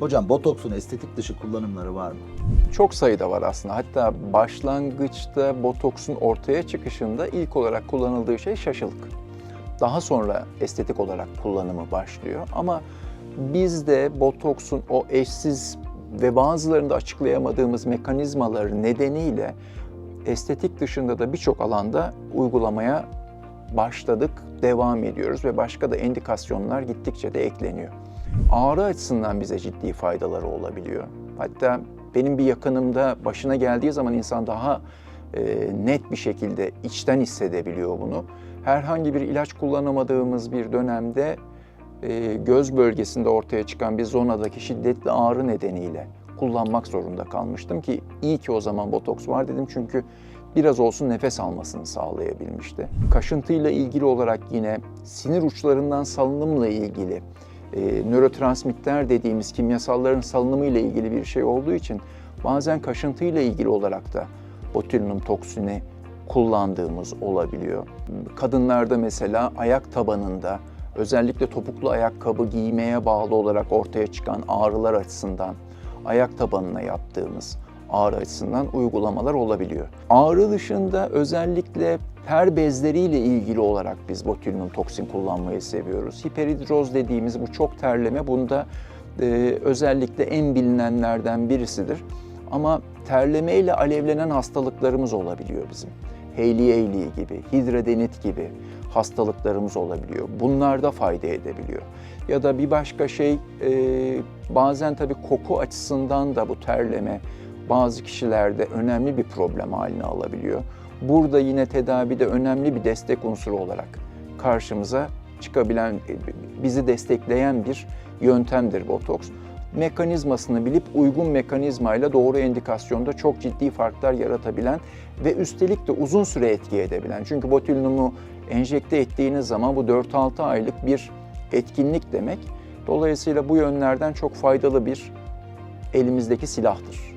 Hocam botoksun estetik dışı kullanımları var mı? Çok sayıda var aslında. Hatta başlangıçta botoksun ortaya çıkışında ilk olarak kullanıldığı şey şaşılık. Daha sonra estetik olarak kullanımı başlıyor. Ama bizde botoksun o eşsiz ve bazılarında açıklayamadığımız mekanizmaları nedeniyle estetik dışında da birçok alanda uygulamaya başladık, devam ediyoruz ve başka da endikasyonlar gittikçe de ekleniyor. Ağrı açısından bize ciddi faydaları olabiliyor. Hatta benim bir yakınımda başına geldiği zaman insan daha e, net bir şekilde içten hissedebiliyor bunu. Herhangi bir ilaç kullanamadığımız bir dönemde e, göz bölgesinde ortaya çıkan bir zonadaki şiddetli ağrı nedeniyle kullanmak zorunda kalmıştım ki iyi ki o zaman botoks var dedim çünkü biraz olsun nefes almasını sağlayabilmişti. Kaşıntıyla ilgili olarak yine sinir uçlarından salınımla ilgili e, nörotransmitter dediğimiz kimyasalların salınımı ile ilgili bir şey olduğu için bazen kaşıntıyla ilgili olarak da botulinum toksini kullandığımız olabiliyor. Kadınlarda mesela ayak tabanında özellikle topuklu ayakkabı giymeye bağlı olarak ortaya çıkan ağrılar açısından ayak tabanına yaptığımız ağrı açısından uygulamalar olabiliyor. Ağrı dışında özellikle ter bezleriyle ilgili olarak biz botulinum toksin kullanmayı seviyoruz. Hiperidroz dediğimiz bu çok terleme bunda e, özellikle en bilinenlerden birisidir. Ama terlemeyle alevlenen hastalıklarımız olabiliyor bizim. Hailey-Hailey gibi, hidradeniit gibi hastalıklarımız olabiliyor. Bunlarda fayda edebiliyor. Ya da bir başka şey e, bazen tabii koku açısından da bu terleme bazı kişilerde önemli bir problem haline alabiliyor. Burada yine tedavide önemli bir destek unsuru olarak karşımıza çıkabilen, e, bizi destekleyen bir yöntemdir botoks. Mekanizmasını bilip uygun mekanizmayla doğru endikasyonda çok ciddi farklar yaratabilen ve üstelik de uzun süre etki edebilen. Çünkü botulinumu enjekte ettiğiniz zaman bu 4-6 aylık bir etkinlik demek. Dolayısıyla bu yönlerden çok faydalı bir elimizdeki silahtır.